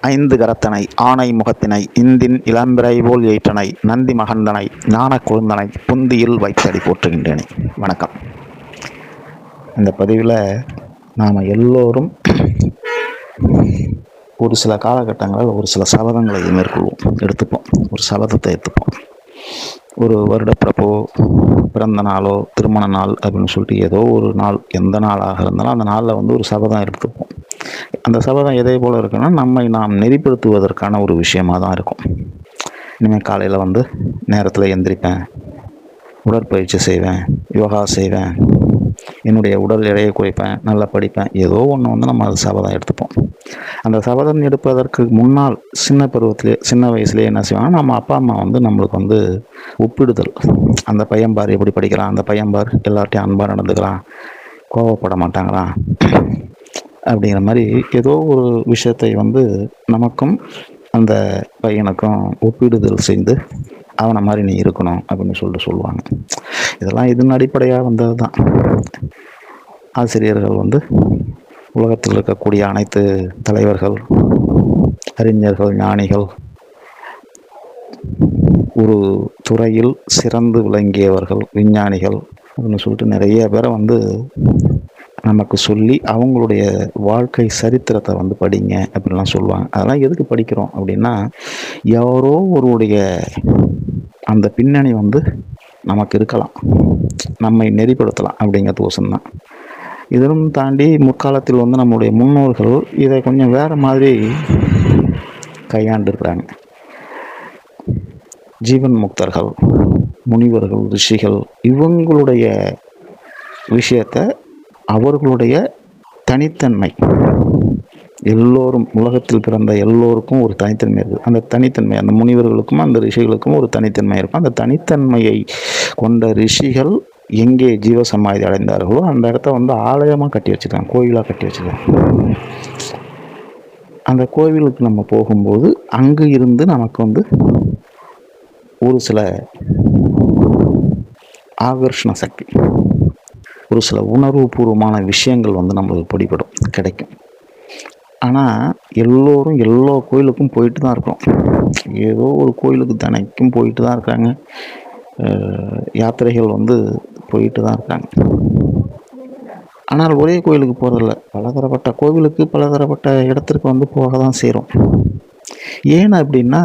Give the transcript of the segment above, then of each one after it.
ஐந்து கரத்தனை ஆனை முகத்தினை இந்தின் இளம்பிறை போல் ஏற்றனை நந்தி மகந்தனை ஞான குழுந்தனை புந்தியில் வைத்தடி போற்றுகின்றேனே. வணக்கம். இந்த பதிவில் நாம் எல்லோரும் ஒரு சில காலகட்டங்களில் ஒரு சில சபதங்களை மேற்கொள்வோம். எடுத்துப்போம். ஒரு சபதத்தை எடுத்துப்போம். ஒரு வருடப்பிறப்போ பிறந்த நாளோ திருமண நாள் அப்படின்னு சொல்லிட்டு ஏதோ ஒரு நாள் எந்த நாளாக இருந்தாலும் அந்த நாளில் வந்து ஒரு சபதம் எடுத்துப்போம். அந்த சபதம் எதை போல் இருக்குன்னா நம்மை நாம் நெறிப்படுத்துவதற்கான ஒரு விஷயமாக தான் இருக்கும். இனிமேல் காலையில் வந்து நேரத்தில் எந்திரிப்பேன். உடற்பயிற்சி செய்வேன் யோகா செய்வேன். என்னுடைய உடல் எடையை குறைப்பேன் நல்லா படிப்பேன். ஏதோ ஒன்று வந்து நம்ம அது சபதம் எடுத்துப்போம். அந்த சபதம் எடுப்பதற்கு முன்னால் சின்ன பருவத்திலே சின்ன வயசுலேயே என்ன செய்வாங்க நம்ம அப்பா அம்மா வந்து நம்மளுக்கு வந்து ஒப்பிடுதல். அந்த பையன் பார் எப்படி படிக்கிறான்? அந்த பையன் பார் எல்லார்ட்டையும் அன்பாக நடந்துக்கிறான். கோவப்பட மாட்டாங்களாம். அப்படிங்கிற மாதிரி ஏதோ ஒரு விஷயத்தை வந்து நமக்கும் அந்த பையனுக்கும் ஒப்பிடுதல் செய்து அவனை மாதிரி நீ இருக்கணும் அப்படின்னு சொல்லிட்டு சொல்லுவாங்க. இதெல்லாம் இதன் அடிப்படையாக வந்தது தான் ஆசிரியர்கள் வந்து உலகத்தில் இருக்கக்கூடிய அனைத்து தலைவர்கள் அறிஞர்கள் ஞானிகள் ஒரு துறையில் சிறந்து விளங்கியவர்கள் விஞ்ஞானிகள் அப்படின்னு சொல்லிட்டு நிறைய பேரை வந்து நமக்கு சொல்லி அவங்களுடைய வாழ்க்கை சரித்திரத்தை வந்து படிங்க அப்படின்லாம் சொல்லுவாங்க. அதெல்லாம் எதுக்கு படிக்கிறோம் அப்படின்னா யாரோ ஒருடைய அந்த பின்னணி வந்து நமக்கு இருக்கலாம். நம்மை நெறிப்படுத்தலாம் அப்படிங்கிறது தான் இதனும் தாண்டி முற்காலத்தில் வந்து நம்முடைய முன்னோர்கள் இதை கொஞ்சம் வேறு மாதிரி கையாண்டுருக்கிறாங்க. ஜீவன் முக்தர்கள் முனிவர்கள் ரிஷிகள் இவங்களுடைய விஷயத்தை அவர்களுடைய தனித்தன்மை. எல்லோரும் உலகத்தில் பிறந்த எல்லோருக்கும் ஒரு தனித்தன்மை இருக்குது. அந்த தனித்தன்மை அந்த முனிவர்களுக்கும் அந்த ரிஷிகளுக்கும் ஒரு தனித்தன்மை இருக்கும். அந்த தனித்தன்மையை கொண்ட ரிஷிகள் எங்கே ஜீவசமாதி அடைந்தார்களோ அந்த இடத்த வந்து ஆலயமாக கட்டி வச்சுருக்காங்க கோயிலாக கட்டி வச்சுருக்காங்க. அந்த கோவிலுக்கு நம்ம போகும்போது அங்கு இருந்து நமக்கு வந்து ஒரு சில ஆகர்ஷண சக்தி. ஒரு சில உணர்வுபூர்வமான விஷயங்கள் வந்து நம்மளுக்கு பிடிபடும் கிடைக்கும். ஆனால் எல்லோரும் எல்லா கோயிலுக்கும் போயிட்டு தான் இருக்கோம் ஏதோ ஒரு கோயிலுக்கு தினைக்கும் போயிட்டு தான் இருக்காங்க. யாத்திரைகள் வந்து போயிட்டு தான் இருக்காங்க. ஆனால் ஒரே கோயிலுக்கு போகிறதில்ல பலதரப்பட்ட கோவிலுக்கு பலதரப்பட்ட இடத்திற்கு வந்து போக தான் செய்கிறோம் ஏன் அப்படின்னா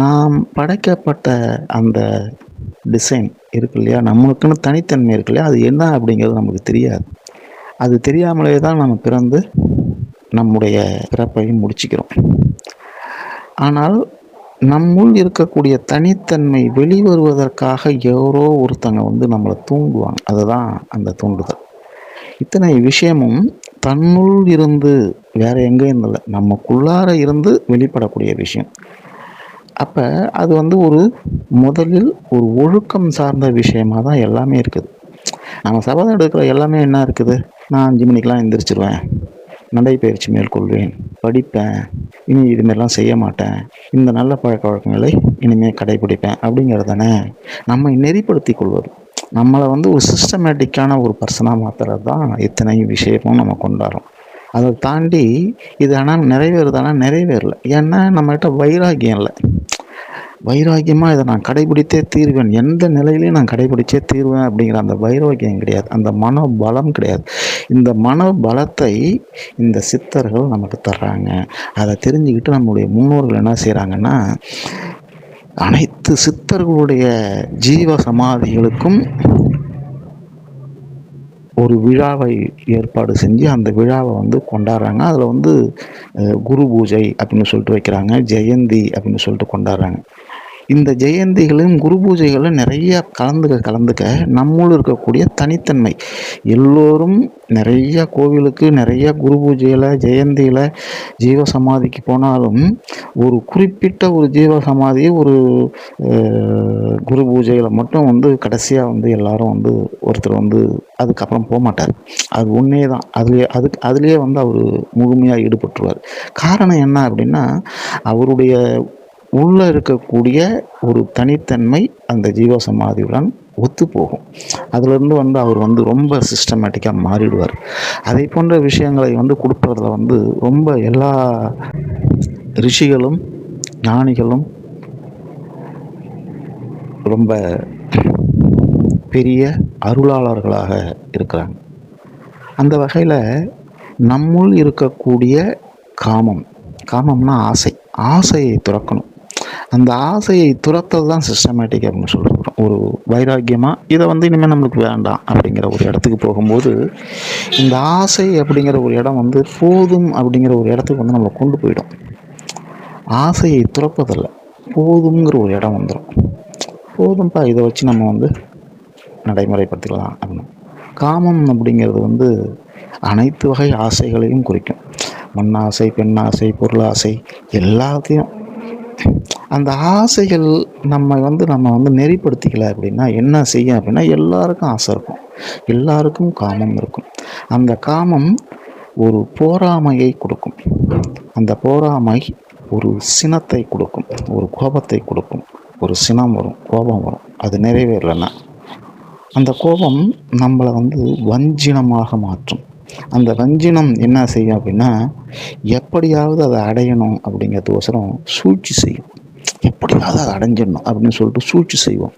நாம் படைக்கப்பட்ட அந்த டிசைன் இருக்கு இல்லையா? நம்மளுக்குன்னு தனித்தன்மை இருக்கு இல்லையா? அது என்ன அப்படிங்கிறது நமக்கு தெரியாது. அது தெரியாமலே தான் நம்ம பிறந்து நம்முடைய பிறப்பையும் முடிச்சுக்கிறோம். ஆனால் நம்முள் இருக்கக்கூடிய தனித்தன்மை வெளிவருவதற்காக எவரோ ஒருத்தங்க வந்து நம்மளை தூண்டுவாங்க அதுதான் அந்த தூண்டுதல். இத்தனை விஷயமும் தன்னுள் இருந்து வேற எங்கேயும் இல்லை. நமக்குள்ளார இருந்து வெளிப்படக்கூடிய விஷயம். அப்போ அது வந்து ஒரு முதலில் ஒரு ஒழுக்கம் சார்ந்த விஷயமாக தான் எல்லாமே இருக்குது. நம்ம சபதம் எடுக்கிற எல்லாமே என்ன இருக்குது? நான் அஞ்சு மணிக்கெலாம் எந்திரிச்சிருவேன். நடைப்பயிற்சி மேற்கொள்வேன். படிப்பேன். இனி இதுமாரிலாம் செய்ய மாட்டேன். இந்த நல்ல பழக்க வழக்கங்களை இனிமேல் கடைபிடிப்பேன். அப்படிங்கிறது தானே? நம்மை நெறிப்படுத்தி கொள்வது. நம்மளை வந்து ஒரு சிஸ்டமேட்டிக்கான ஒரு பர்சனாக மாற்றுறது தான் இத்தனை விஷயமும் நம்ம கொண்டாடுறோம். அதை தாண்டி இது ஆனால் நிறைவேறுதானா நிறைவேறல. ஏன்னா நம்மகிட்ட வைராகியம் இல்லை. வைராக்கியமாக இதை நான் கடைபிடித்தே தீர்வேன். எந்த நிலையிலையும் நான் கடைபிடிச்சே தீர்வேன் அப்படிங்கிற அந்த வைராக்கியம் கிடையாது. அந்த மனோபலம் கிடையாது. இந்த மனோபலத்தை இந்த சித்தர்கள் நமக்கு தர்றாங்க. அதை தெரிஞ்சுக்கிட்டு நம்முடைய முன்னோர்கள் என்ன செய்கிறாங்கன்னா அனைத்து சித்தர்களுடைய ஜீவ சமாதிகளுக்கும் ஒரு விழாவை ஏற்பாடு செஞ்சு அந்த விழாவை வந்து கொண்டாடுறாங்க. அதில் வந்து குரு பூஜை அப்படின்னு சொல்லிட்டு வைக்கிறாங்க. ஜெயந்தி அப்படின்னு சொல்லிட்டு கொண்டாடுறாங்க. இந்த ஜெயந்திகளும் குரு பூஜைகளும் நிறையா கலந்துக்க கலந்துக்க நம்மளும் இருக்கக்கூடிய தனித்தன்மை. எல்லோரும் நிறையா கோவிலுக்கு நிறைய குரு பூஜையில் ஜெயந்தியில் ஜீவசமாதிக்கு போனாலும் ஒரு குறிப்பிட்ட ஒரு ஜீவசமாதியை ஒரு குரு பூஜையில் மட்டும் வந்து கடைசியாக வந்து எல்லாரும் வந்து ஒருத்தர் வந்து அதுக்கப்புறம் போக மாட்டார் அது ஒன்றே தான் அதுலேயே அதுக்கு அதுலேயே வந்து அவர் முழுமையாக ஈடுபட்டுருவார். காரணம் என்ன அப்படின்னா அவருடைய உள்ளே இருக்கக்கூடிய ஒரு தனித்தன்மை அந்த ஜீவசமாதியுடன் ஒத்து போகும் அதுலேருந்து வந்து அவர் வந்து ரொம்ப சிஸ்டமேட்டிக்காக மாறிடுவார். அதை போன்ற விஷயங்களை வந்து கொடுப்பதில் வந்து ரொம்ப எல்லா ரிஷிகளும் ஞானிகளும் ரொம்ப பெரிய அருளாளர்களாக இருக்கிறாங்க. அந்த வகையில் நம்முள் இருக்கக்கூடிய காமம் காமம்னா ஆசை. ஆசையை துறக்கணும். அந்த ஆசையை துரத்தது தான் சிஸ்டமேட்டிக் அப்படின்னு சொல்கிறோம் ஒரு வைராக்கியமாக இதை வந்து இனிமேல் நம்மளுக்கு வேண்டாம் அப்படிங்கிற ஒரு இடத்துக்கு போகும்போது இந்த ஆசை அப்படிங்கிற ஒரு இடம் வந்து போதும் அப்படிங்கிற ஒரு இடத்துக்கு வந்து நம்மளை கொண்டு போயிடும். ஆசையை துறப்பதில்லை. போதுங்கிற ஒரு இடம் வந்துடும் போதும்ப்பா இதை வச்சு நம்ம வந்து நடைமுறைப்படுத்திக்கலாம் அப்படின்னு. காமம் அப்படிங்கிறது வந்து அனைத்து வகை ஆசைகளையும் குறிக்கும். மண் ஆசை பெண் ஆசை பொருளாசை எல்லாத்தையும் அந்த ஆசைகள் நம்ம வந்து நம்ம வந்து நெறிப்படுத்திக்கல அப்படின்னா என்ன செய்யும் அப்படின்னா எல்லாருக்கும் ஆசை இருக்கும். எல்லாருக்கும் காமம் இருக்கும். அந்த காமம் ஒரு போராமையை கொடுக்கும். அந்த போராமை ஒரு சினத்தை கொடுக்கும். ஒரு கோபத்தை கொடுக்கும். ஒரு சினம் வரும். கோபம் வரும். அது நிறைவேறலைன்னா. அந்த கோபம் நம்மளை வந்து வஞ்சினமாக மாற்றும். அந்த வஞ்சினம் என்ன செய்யும் அப்படின்னா எப்படியாவது அதை அடையணும் அப்படிங்கிறதுக்கோசரம் சூழ்ச்சி செய்யும். எப்படியாவது அதை அடைஞ்சிடணும் அப்படின்னு சொல்லிட்டு சூழ்ச்சி செய்வோம்.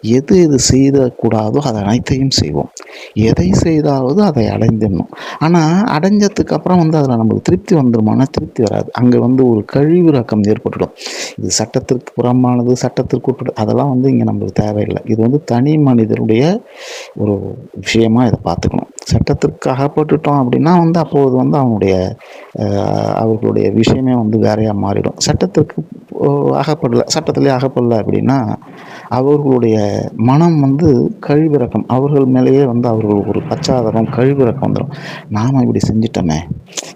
எது எது செய்தக்கூடாதோ அதை அனைத்தையும் செய்வோம். எதை செய்தாவது அதை அடைஞ்சிடணும். ஆனால் அடைஞ்சதுக்கு அப்புறம் வந்து அதில் நமக்கு திருப்தி வந்துருமானா திருப்தி வராது. அங்கே வந்து ஒரு கழிவிறக்கம் ஏற்பட்டுடும். இது சட்டத்திற்கு புறமானது சட்டத்திற்கு உட்பட அதெல்லாம் வந்து இங்கே நம்மளுக்கு தேவையில்லை. இது வந்து தனி மனிதனுடைய ஒரு விஷயமாக இதை பார்த்துக்கணும். சட்டத்திற்கு அகப்பட்டுட்டோம் அப்படின்னா வந்து அப்போது வந்து அவனுடைய அவர்களுடைய விஷயமே வந்து வேறையாக மாறிடும். சட்டத்திற்கு அகப்படலை சட்டத்திலே அகப்படலை அப்படின்னா அவர்களுடைய மனம் வந்து கழிவிறக்கம். அவர்கள் மேலேயே வந்து அவர்கள் ஒரு பச்சாதகம் கழிவிறக்கம் வந்துடும் நாம் இப்படி செஞ்சிட்டோமே.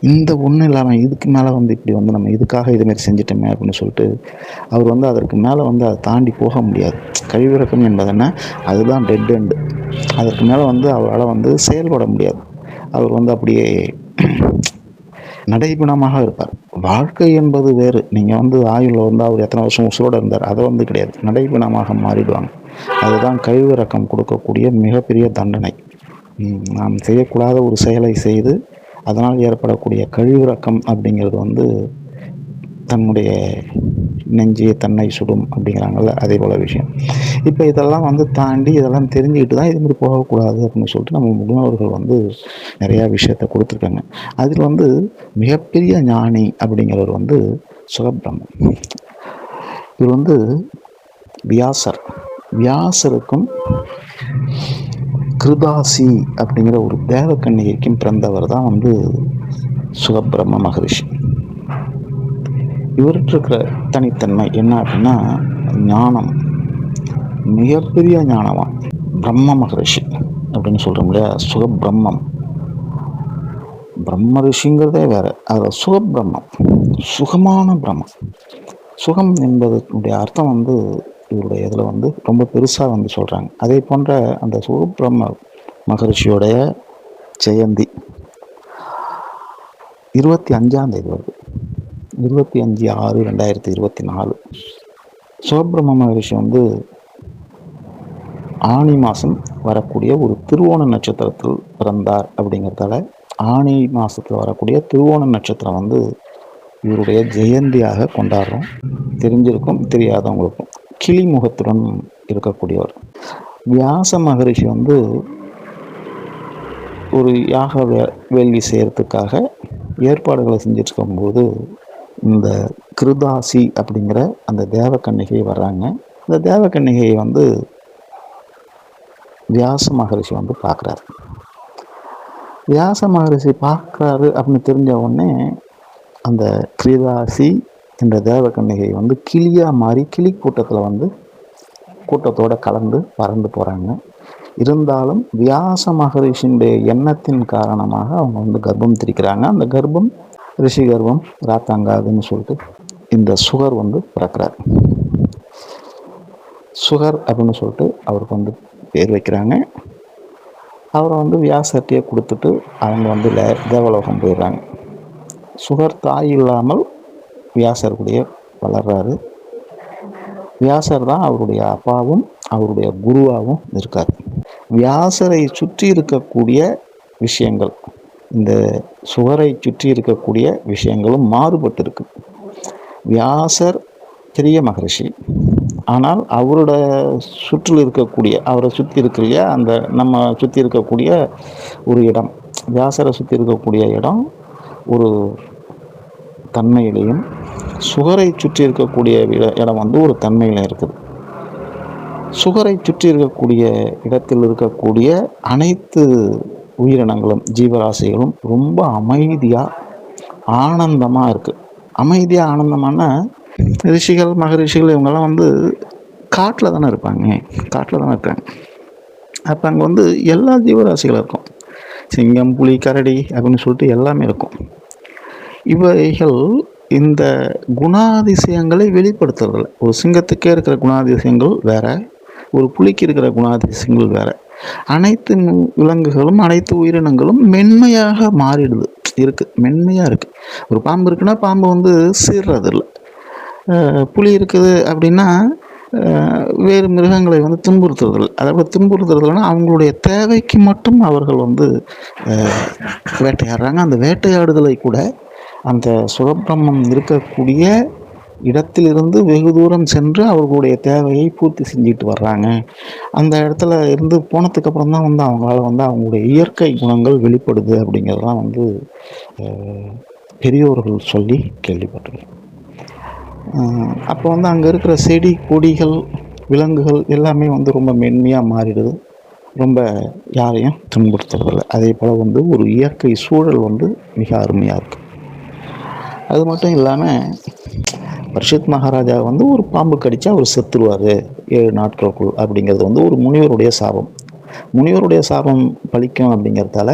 இந்த ஒன்றும் இல்லாமல் இதுக்கு மேலே வந்து இப்படி வந்து நம்ம இதுக்காக இதுமாரி செஞ்சிட்டோமே அப்படின்னு சொல்லிட்டு அவர் வந்து அதற்கு மேலே வந்து அதை தாண்டி போக முடியாது. கழிவிறக்கம் என்பது என்ன? அதுதான் டெட் எண்டு அதற்கு மேலே வந்து அவரால் வந்து செயல்பட முடியாது. அவர் வந்து அப்படியே நடைபெணமாக இருப்பார். வாழ்க்கை என்பது வேறு. நீங்கள் வந்து ஆயுளில் வந்து அவர் எத்தனை வருஷம் உசுரோடு இருந்தார் அதை வந்து கிடையாது. நடைபெணமாக மாறிடுவாங்க. அதுதான் கழிவிறக்கம் கொடுக்கக்கூடிய மிகப்பெரிய தண்டனை. நாம் செய்யக்கூடாத ஒரு செயலை செய்து அதனால் ஏற்படக்கூடிய கழிவிறக்கம் அப்படிங்கிறது வந்து தன்னுடைய நெஞ்சு தன்னை சுடும் அப்படிங்கிறாங்கல்ல அதே போல் விஷயம். இப்போ இதெல்லாம் வந்து தாண்டி இதெல்லாம் தெரிஞ்சுக்கிட்டு தான் இதுமாதிரி போகக்கூடாது அப்படின்னு சொல்லிட்டு நம்ம முன்னோர்கள் வந்து நிறையா விஷயத்த கொடுத்துருக்காங்க. அதில் வந்து மிகப்பெரிய ஞானி அப்படிங்கிறவர் வந்து சுகபிரம்மன் இவர் வந்து வியாசர். வியாசருக்கும் கிருதாசி அப்படிங்கிற ஒரு தேவக்கண்ணிகைக்கும் பிறந்தவர் தான் வந்து சுகபிரம்ம மகரிஷி. இவர்கிட்ட இருக்கிற தனித்தன்மை என்ன அப்படின்னா ஞானம். மிகப்பெரிய ஞானவான். பிரம்ம மகரிஷி அப்படின்னு சொல்கிறோம் இல்லையா? சுகபிரம்மம். பிரம்ம ரிஷிங்கிறதே வேறு. அதில் சுகபிரம்மம். சுகமான பிரம்மம். சுகம் என்பதனுடைய அர்த்தம் வந்து இவருடைய இதில் வந்து ரொம்ப பெருசாக வந்து சொல்கிறாங்க அதே போன்ற அந்த சுகபிரம்ம மகரிஷியோடைய ஜெயந்தி இருபத்தி அஞ்சாம் தேதி வருது. இருபத்தி அஞ்சு ஆறு ரெண்டாயிரத்தி இருபத்தி நாலு. சிவபிரம்ம மகரிஷி வந்து ஆணி மாதம் வரக்கூடிய ஒரு திருவோண நட்சத்திரத்தில் பிறந்தார் அப்படிங்கிறதால ஆணி மாதத்தில் வரக்கூடிய திருவோண நட்சத்திரம் வந்து இவருடைய ஜெயந்தியாக கொண்டாடுறோம். தெரிஞ்சிருக்கும் தெரியாதவங்களுக்கும். கிளி முகத்துடன் இருக்கக்கூடியவர். வியாச மகரிஷி வந்து ஒரு யாக வேள்வி செய்கிறதுக்காக ஏற்பாடுகளை செஞ்சுட்டு இருக்கும்போது இந்த கிருதாசி அப்படிங்கிற அந்த தேவக்கன்னிகை வர்றாங்க. இந்த தேவக்கன்னிகையை வந்து வியாச மகரிஷி வந்து பார்க்குறாரு. வியாச மகரிஷி பார்க்குறாரு அப்படின்னு தெரிஞ்ச உடனே அந்த கிருதாசி என்ற தேவக்கன்னிகை வந்து கிளியாக மாறி கிளி கூட்டத்தில் வந்து கூட்டத்தோடு கலந்து பறந்து போகிறாங்க இருந்தாலும் வியாச மகரிஷியுடைய எண்ணத்தின் காரணமாக அவங்க வந்து கர்ப்பம் திரிக்கிறாங்க. அந்த கர்ப்பம் ரிஷி கர்ப்பம் ராத்தாங்காதுன்னு சொல்லிட்டு இந்த சுகர் வந்து பிறக்கிறார். சுகர் அப்படின்னு சொல்லிட்டு அவருக்கு வந்து பேர் வைக்கிறாங்க. அவரை வந்து வியாசத்தையே கொடுத்துட்டு அவங்க வந்து தேவலோகம் போயிடுறாங்க. சுகர் தாய் இல்லாமல் வியாசர் கூடிய வளர்றாரு. வியாசர் தான் அவருடைய அப்பாவும் அவருடைய குருவாகவும் இருக்கார். வியாசரை சுற்றி இருக்கக்கூடிய விஷயங்கள் இந்த சுவரை சுற்றி இருக்கக்கூடிய விஷயங்களும் மாறுபட்டு இருக்கு வியாசர் பெரிய மகரிஷி. ஆனால் அவரோட சுற்றில் இருக்கக்கூடிய அவரை சுற்றி இருக்கிற அந்த நம்ம சுற்றி இருக்கக்கூடிய ஒரு இடம். வியாசரை சுற்றி இருக்கக்கூடிய இடம் ஒரு தன்மையிலையும் சுகரை சுற்றி இருக்கக்கூடிய இடம் வந்து ஒரு தன்மையில இருக்குது. சுகரை சுற்றி இருக்கக்கூடிய இடத்தில் இருக்கக்கூடிய அனைத்து உயிரினங்களும் ஜீவராசிகளும் ரொம்ப அமைதியாக ஆனந்தமாக இருக்குது அமைதியாக ஆனந்தமான ரிஷிகள் மகரிஷிகள் இவங்கெல்லாம் வந்து காட்டில் தானே இருப்பாங்க. காட்டில் தானே இருக்காங்க. அப்போ அங்கே வந்து எல்லா ஜீவராசிகளும் இருக்கும். சிங்கம் புலி கரடி அப்படின்னு சொல்லிட்டு எல்லாமே இருக்கும். இவைகள் இந்த குணாதிசயங்களை வெளிப்படுத்துறதில்ல ஒரு சிங்கத்துக்கே இருக்கிற குணாதிசயங்கள் வேற ஒரு புலிக்கு இருக்கிற குணாதிசயங்கள் வேற. அனைத்து விலங்குகளும் அனைத்து உயிரினங்களும் மென்மையாக மாறிடுது. இருக்கு மென்மையாக இருக்கு. ஒரு பாம்பு இருக்குன்னா பாம்பு வந்து சீர்றது இல்லை புலி இருக்குது அப்படின்னா வேறு மிருகங்களை வந்து துன்புறுத்துறதில்லை. அதாவது துன்புறுத்துறதுலன்னா அவங்களுடைய தேவைக்கு மட்டும் அவர்கள் வந்து வேட்டையாடுறாங்க. அந்த வேட்டையாடுதலை கூட அந்த சுகப்பிரமம் இருக்கக்கூடிய இடத்திலிருந்து வெகு தூரம் சென்று அவர்களுடைய தேவையை பூர்த்தி செஞ்சுட்டு வர்றாங்க. அந்த இடத்துல இருந்து போனதுக்கு அப்புறம் தான் வந்து அவங்களால வந்து அவங்களுடைய இயற்கை குணங்கள் வெளிப்படுது அப்படிங்கிறதெல்லாம் வந்து பெரியோர்கள் சொல்லி கேள்விப்பட்டிருக்கேன். அப்போ வந்து அங்கே இருக்கிற செடி கொடிகள் விலங்குகள் எல்லாமே வந்து ரொம்ப மென்மையாக மாறிடுது. ரொம்ப யாரையும் துன்புறுத்துறதில்லை. அதே போல் வந்து ஒரு இயற்கை சூழல் வந்து மிக அருமையாக இருக்குது அது மட்டும் இல்லாமல் பரிஷத் மகாராஜா வந்து ஒரு பாம்பு கடிச்சா அவர் செத்துருவார் ஏழு நாட்களுக்குள் அப்படிங்கிறது வந்து ஒரு முனிவருடைய சாபம். முனிவருடைய சாபம் பலிக்கும் அப்படிங்கிறதால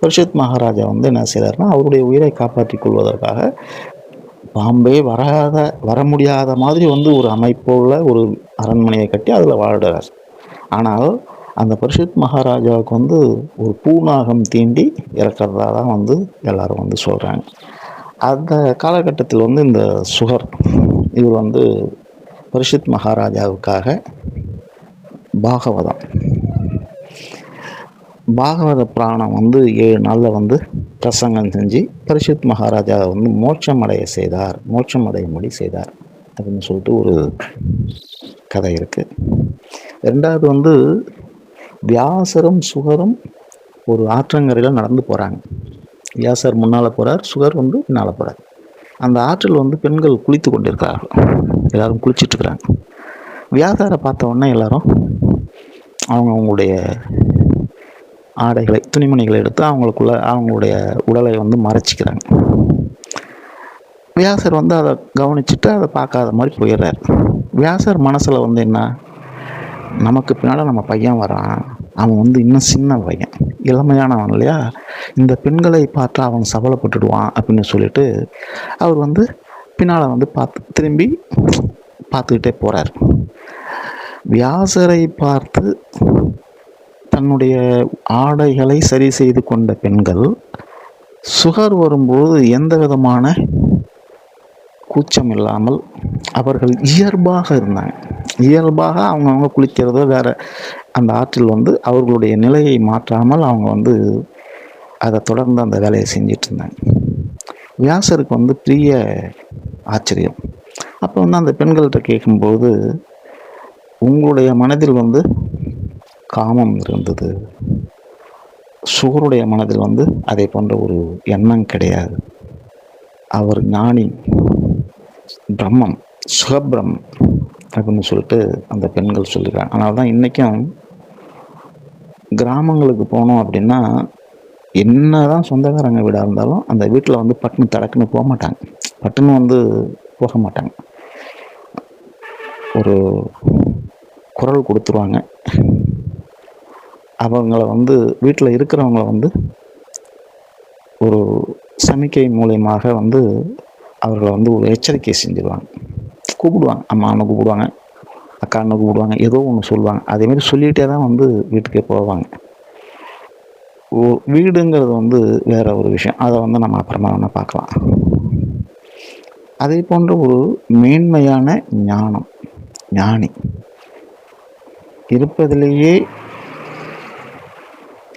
பரிஷத் மகாராஜா வந்து என்ன செய்கிறாருன்னா அவருடைய உயிரை காப்பாற்றிக் கொள்வதற்காக பாம்பே வராத வர முடியாத மாதிரி வந்து ஒரு அமைப்புள்ள ஒரு அரண்மனையை கட்டி அதில் வாழ்கிறார் ஆனால் அந்த பரிஷத் மகாராஜாவுக்கு வந்து ஒரு பூநாகம் தீண்டி இறக்கிறதா தான் வந்து எல்லாரும் வந்து சொல்கிறாங்க அந்த காலகட்டத்தில் வந்து இந்த சுகர் இவர் வந்து பரிஷித் மகாராஜாவுக்காக பாகவதம். பாகவத புராணம் வந்து ஏழு நாளில் வந்து பிரசங்கம் செஞ்சு பரிஷித் மகாராஜா வந்து மோட்சம் அடைய செய்தார் மோட்சம் அடையும்படி செய்தார் அப்படின்னு சொல்லிட்டு ஒரு கதை இருக்குது ரெண்டாவது வந்து வியாசரும் சுகரும் ஒரு ஆற்றங்கரையில் நடந்து போகிறாங்க வியாசர் முன்னால் போகிறார் சுகர் வந்து பின்னால் போகிறார் அந்த ஆற்றில் வந்து பெண்கள் குளித்து கொண்டிருக்கிறார்கள். எல்லாரும் குளிச்சிட்ருக்கிறாங்க வியாசாரை பார்த்த உடனே எல்லோரும் அவங்க அவங்களுடைய ஆடைகளை துணிமணிகளை எடுத்து அவங்களுக்குள்ள அவங்களுடைய உடலை வந்து மறைச்சிக்கிறாங்க. வியாசர் வந்து அதை கவனிச்சுட்டு அதை பார்க்காத மாதிரி போயிடுறாரு. வியாசர் மனசில் வந்து என்ன? நமக்கு பின்னால் நம்ம பையன் வரான். அவன் வந்து இன்னும் சின்ன பையன். இளமையானவன் இல்லையா? இந்த பெண்களை பார்த்தா அவன் சபலப்பட்டுடுவான் அப்படின்னு சொல்லிட்டு அவர் வந்து பின்னால் வந்து பார்த்து திரும்பி பார்த்துக்கிட்டே போகிறார் வியாசரை பார்த்து தன்னுடைய ஆடைகளை சரி செய்து கொண்ட பெண்கள் சுகர் வரும்போது எந்த விதமான கூச்சம் இல்லாமல் அவர்கள் இயல்பாக இருந்தாங்க. இயல்பாக அவங்கவுங்க குளிக்கிறதோ வேற அந்த ஆற்றில் வந்து அவர்களுடைய நிலையை மாற்றாமல் அவங்க வந்து அதை தொடர்ந்து அந்த வேலையை செஞ்சிட்டு இருந்தாங்க. வியாசருக்கு வந்து பெரிய ஆச்சரியம். அப்போ வந்து அந்த பெண்கள்கிட்ட கேட்கும்போது உங்களுடைய மனதில் வந்து காமம் இருந்தது. சுகருடைய மனதில் வந்து அதை போன்ற ஒரு எண்ணம் கிடையாது. அவர் ஞானி பிரம்மம் சுகபிரம் அப்படின்னு சொல்லிட்டு அந்த பெண்கள் சொல்லியிருக்காங்க அதனால தான் இன்றைக்கும் கிராமங்களுக்கு போனோம் அப்படின்னா என்னதான் சொந்தக்காரங்க வீடாக இருந்தாலும் அந்த வீட்டில் வந்து பட்டுன்னு தடக்குன்னு போக மாட்டாங்க. பட்டுன்னு வந்து போக மாட்டாங்க. ஒரு குரல் கொடுத்துருவாங்க. அவங்கள வந்து வீட்டில் இருக்கிறவங்கள வந்து ஒரு சமிக்கை மூலியமாக வந்து அவர்களை வந்து ஒரு எச்சரிக்கை செஞ்சிருவாங்க. கூப்பிடுவாங்க. அம்மான்னு கூப்பிடுவாங்க. அக்கான்னு கூப்பிடுவாங்க. ஏதோ ஒன்று சொல்லுவாங்க. அதேமாரி சொல்லிகிட்டே தான் வந்து வீட்டுக்கே போவாங்க. வீடுங்கிறது வந்து வேற ஒரு விஷயம். அதை வந்து நம்ம அப்புறமா வேணா பார்க்கலாம். அதே போன்ற ஒரு மேன்மையான ஞானம் ஞானி இருப்பதிலேயே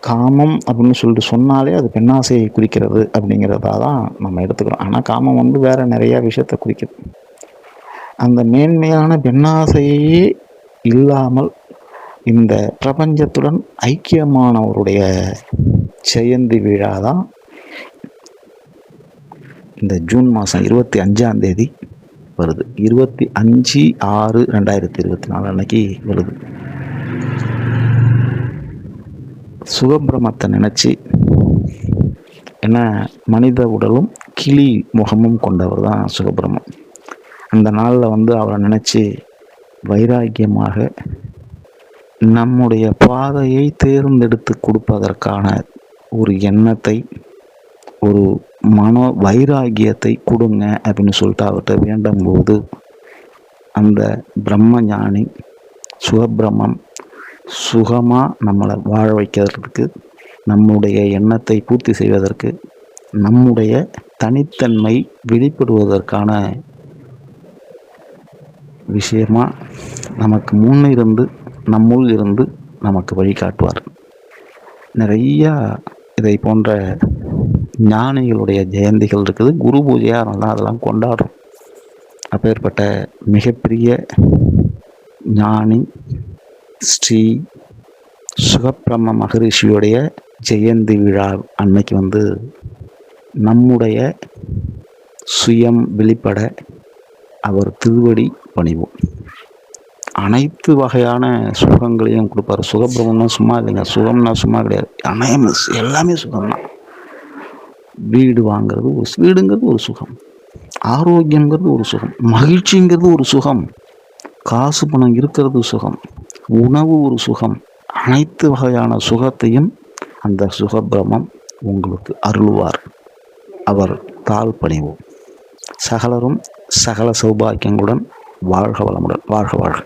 காமம் அப்படின்னு சொல்லிட்டு சொன்னாலே அது பெண்ணாசையை குறிக்கிறது அப்படிங்கிறதா தான் நம்ம எடுத்துக்கிறோம். ஆனால் காமம் வந்து வேற நிறைய விஷயத்தை குறிக்குது. அந்த மேன்மையான பெண்ணாசையே இல்லாமல் இந்த பிரபஞ்சத்துடன் ஐக்கியமானவருடைய ஜெயந்தி விழா தான் இந்த ஜூன் மாதம் இருபத்தி அஞ்சாம் தேதி வருது. இருபத்தி அஞ்சு ஆறு ரெண்டாயிரத்தி இருபத்தி நாலு அன்னைக்கு வருது. சுகபிரமத்தை நினச்சி ஏன்னா மனித உடலும் கிளி முகமும் கொண்டவர் தான் சுகபிரமம் அந்த நாளில் வந்து அவரை நினச்சி வைராக்கியமாக நம்முடைய பாதையை தேர்ந்தெடுத்து கொடுப்பதற்கான ஒரு எண்ணத்தை ஒரு மனோ வைராகியத்தை கொடுங்க அப்படின்னு சொல்லிட்டு அவர்கிட்ட வேண்டும் போது அந்த பிரம்ம ஞானி சுகபிரமம் சுகமாக நம்மளை வாழ வைக்கிறதுக்கு நம்முடைய எண்ணத்தை பூர்த்தி செய்வதற்கு நம்முடைய தனித்தன்மை வெளிப்படுவதற்கான விஷயமா நமக்கு முன்னிருந்து நம்முள் இருந்து நமக்கு வழிகாட்டுவார் நிறையா இதை போன்ற ஞானிகளுடைய ஜெயந்திகள் இருக்குது. குரு பூஜையாக இருந்தால் அதெல்லாம் கொண்டாடுறோம். அப்பேற்பட்ட மிகப்பெரிய ஞானி ஸ்ரீ சுகப்பிரம மகரிஷியுடைய ஜெயந்தி விழா அன்னைக்கு வந்து நம்முடைய சுயம் வெளிப்பட அவர் திருவடி பணிவோம். அனைத்து வகையான சுகங்களையும் கொடுப்பாரு. சுகப்பிரமம்னா சும்மா இல்லைங்க. சுகம்னா சும்மா கிடையாது. அனையம் எல்லாமே சுகம்தான். வீடு வாங்கிறது ஒரு வீடுங்கிறது ஒரு சுகம். ஆரோக்கியங்கிறது ஒரு சுகம். மகிழ்ச்சிங்கிறது ஒரு சுகம். காசு பணம் இருக்கிறது சுகம். உணவு ஒரு சுகம். அனைத்து வகையான சுகத்தையும் அந்த சுகபிரமம் உங்களுக்கு அருள்வார். அவர் தாழ் பணிவோம் சகலரும் சகல சௌபாக்கியங்களுடன் வாழ்க வளமுடன் வாழ்க வாழ்க.